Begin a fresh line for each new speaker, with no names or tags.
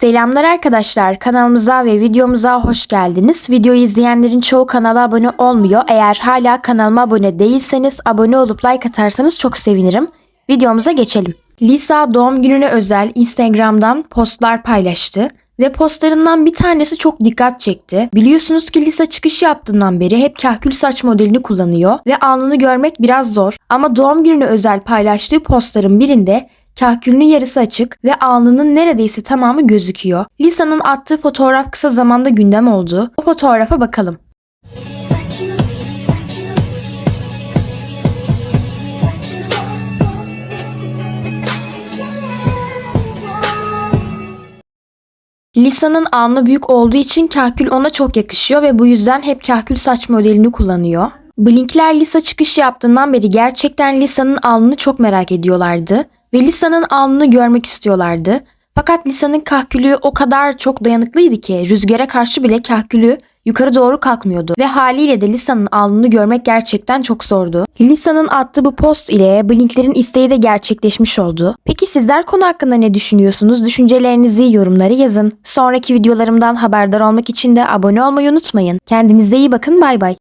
Selamlar arkadaşlar. Kanalımıza ve videomuza hoş geldiniz. Videoyu izleyenlerin çoğu kanala abone olmuyor. Eğer hala kanalıma abone değilseniz abone olup like atarsanız çok sevinirim. Videomuza geçelim. Lisa doğum gününe özel Instagram'dan postlar paylaştı. Ve postlarından bir tanesi çok dikkat çekti. Biliyorsunuz ki Lisa çıkış yaptığından beri hep kahkül saç modelini kullanıyor ve alnını görmek biraz zor. Ama doğum gününe özel paylaştığı postların birinde kahkülünün yarısı açık ve alnının neredeyse tamamı gözüküyor. Lisa'nın attığı fotoğraf kısa zamanda gündem oldu. O fotoğrafa bakalım. Lisa'nın alnı büyük olduğu için kahkül ona çok yakışıyor ve bu yüzden hep kahkül saç modelini kullanıyor. Blinkler Lisa çıkış yaptığından beri gerçekten Lisa'nın alnını çok merak ediyorlardı ve Lisa'nın alnını görmek istiyorlardı. Fakat Lisa'nın kahkülü o kadar çok dayanıklıydı ki rüzgara karşı bile kahkülü yukarı doğru kalkmıyordu ve haliyle de Lisa'nın alnını görmek gerçekten çok zordu. Lisa'nın attığı bu post ile Blink'lerin isteği de gerçekleşmiş oldu. Peki sizler konu hakkında ne düşünüyorsunuz? Düşüncelerinizi yorumlara yazın. Sonraki videolarımdan haberdar olmak için de abone olmayı unutmayın. Kendinize iyi bakın bay bay.